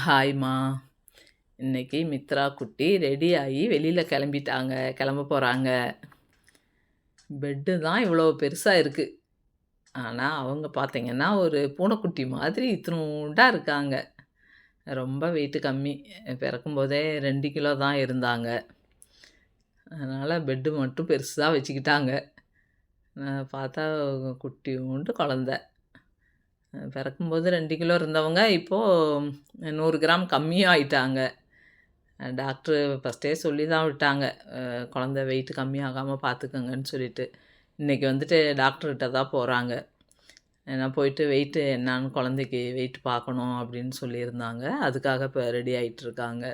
ஹாய்மா. இன்னைக்கு மித்ரா குட்டி ரெடி ஆகி வெளியில் கிளம்பிட்டாங்க. கிளம்ப போகிறாங்க பெட்டு தான் இவ்வளோ பெருசாக இருக்குது ஆனால் அவங்க பார்த்தீங்கன்னா ஒரு பூனைக்குட்டி மாதிரி இத்தினூண்டாக இருக்காங்க. ரொம்ப வெயிட்டு கம்மி. பிறக்கும்போதே ரெண்டு கிலோ தான் இருந்தாங்க. அதனால் பெட்டு மட்டும் பெருசாக வச்சுக்கிட்டாங்க. பார்த்தா குட்டி உண்டு குழந்த. பிறக்கும்போது ரெண்டு கிலோ இருந்தவங்க இப்போது நூறு கிராம் கம்மியாக ஆயிட்டாங்க டாக்டரு ஃபஸ்ட்டே சொல்லி தான் விட்டாங்க. குழந்த வெயிட் கம்மியாகாமல் பார்த்துக்கோங்கன்னு சொல்லிட்டு. இன்றைக்கி வந்துட்டு டாக்டர்கிட்ட தான் போகிறாங்க ஏன்னா போயிட்டு வெயிட்டு என்னான்னு குழந்தைக்கு வெயிட் பார்க்கணும் அப்படின்னு சொல்லியிருந்தாங்க. அதுக்காக இப்போ ரெடி ஆகிட்டு இருக்காங்க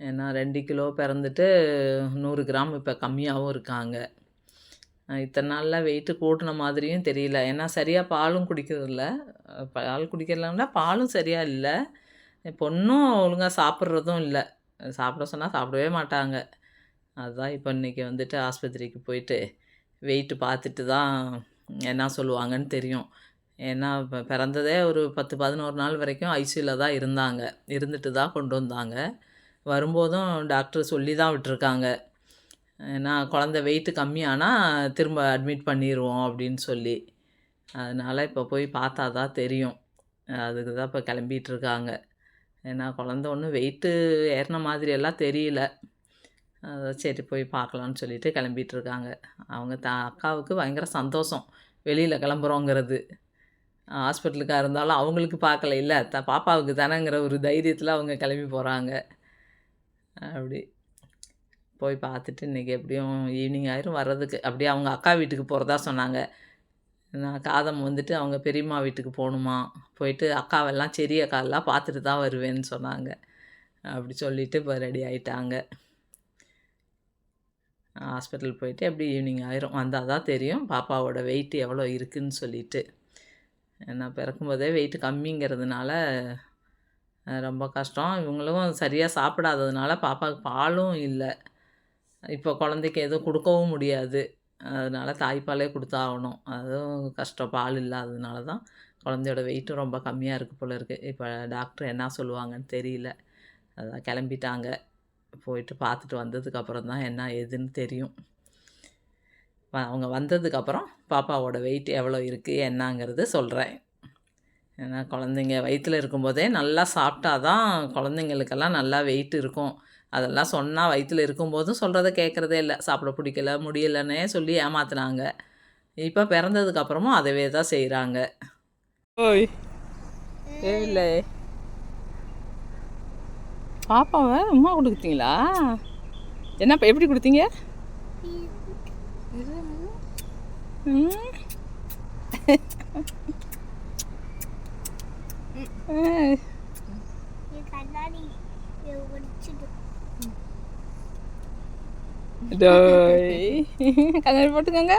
ஏன்னா ரெண்டு கிலோ பிறந்துட்டு நூறு கிராம் இப்போ கம்மியாகவும் இருக்காங்க. இத்தனை நாளில் வெயிட்டு கூட்டின மாதிரியும் தெரியல. ஏன்னா சரியாக பாலும் குடிக்கிறதில்ல பால் குடிக்கிறதுனா பாலும் சரியாக இல்லை. பொண்ணும் ஒழுங்காக சாப்பிட்றதும் இல்லை. சாப்பிட சொன்னால் சாப்பிடவே மாட்டாங்க. அதுதான் இப்போ இன்றைக்கி வந்துட்டு ஆஸ்பத்திரிக்கு போயிட்டு வெயிட்டு பார்த்துட்டு தான் என்ன சொல்லுவாங்கன்னு தெரியும். ஏன்னா இப்போ பிறந்ததே ஒரு பத்து பதினோரு நாள் வரைக்கும் ஐசியூவில் தான் இருந்தாங்க. இருந்துட்டு தான் கொண்டு வந்தாங்க. வரும்போதும் டாக்டர் சொல்லி தான் விட்டுருக்காங்க. நான் குழந்த வெயிட்டு கம்மியானால் திரும்ப அட்மிட் பண்ணிடுவோம் அப்படின்னு சொல்லி. அதனால் இப்போ போய் பார்த்தா தான் தெரியும். அதுக்கு தான் இப்போ கிளம்பிட்டு இருக்காங்க. ஏன்னா குழந்த ஒன்றும் வெயிட்டு ஏறின மாதிரி எல்லாம் தெரியல. அதான் சரி போய் பார்க்கலான்னு சொல்லிட்டு கிளம்பிட்டு இருக்காங்க. அவங்க த அக்காவுக்கு பயங்கர சந்தோஷம். வெளியில் கிளம்புறோங்கிறது. ஹாஸ்பிட்டலுக்காக இருந்தாலும் அவங்களுக்கு பார்க்கல இல்லை. த பாப்பாவுக்கு தானேங்கிற ஒரு தைரியத்தில் அவங்க கிளம்பி போகிறாங்க அப்படி. போய் பார்த்துட்டு இன்றைக்கி எப்படியும் ஈவினிங் ஆயிரும் வர்றதுக்கு. அப்படியே அவங்க அக்கா வீட்டுக்கு போகிறதா சொன்னாங்க. நான் காதம் வந்துட்டு அவங்க பெரியம்மா வீட்டுக்கு போகணுமா? போயிட்டு அக்காவெல்லாம் செரிய அக்காவெல்லாம் பார்த்துட்டு தான் வருவேன்னு சொன்னாங்க. அப்படி சொல்லிவிட்டு இப்போ ரெடி ஆகிட்டாங்க ஹாஸ்பிட்டல் போயிட்டு அப்படி ஈவினிங் ஆயிரும்? வந்தால் தான் தெரியும். பாப்பாவோட வெயிட் எவ்வளோ இருக்குன்னு சொல்லிட்டு. நான் பிறக்கும்போதே வெயிட் கம்மிங்கிறதுனால ரொம்ப கஷ்டம். இவங்களும் சரியாக சாப்பிடாததுனால பாப்பாவுக்கு பாலும் இல்லை. இப்போ குழந்தைக்கு எதுவும் கொடுக்கவும் முடியாது. அதனால தாய்ப்பாலே கொடுத்தாகணும். அதுவும் கஷ்டம். பால் இல்லாததுனால தான் குழந்தையோட வெயிட்டும் ரொம்ப கம்மியாக இருக்குது போல் இருக்குது இப்போ டாக்டர் என்ன சொல்லுவாங்கன்னு தெரியல. அதான் கிளம்பிட்டாங்க. போயிட்டு பார்த்துட்டு வந்ததுக்கப்புறம் தான் என்ன ஏதுன்னு தெரியும். வ- அவங்க வந்ததுக்கப்புறம் பாப்பாவோட வெயிட் எவ்வளோ இருக்குது என்னங்கிறது சொல்கிறேன் ஏன்னா குழந்தைங்க வயிற்றில் இருக்கும்போதே நல்லா சாப்பிட்டா தான் குழந்தைங்களுக்கெல்லாம் நல்லா வெயிட் இருக்கும். அதெல்லாம் சொன்னால் வயிற்றில் இருக்கும்போதும் சொல்கிறத கேட்குறதே இல்லை. சாப்பிட பிடிக்கல முடியலன்னே சொல்லி ஏமாத்துனாங்க. இப்போ பிறந்ததுக்கப்புறமும் அதவே தான் செய்கிறாங்க ஓய் இல்லை பாப்பாவை உமா கொடுத்தீங்களா? என்னப்பா எப்படி கொடுத்தீங்க? கண்ணாடி டோய் கண்ணாடி போட்டுக்கோங்க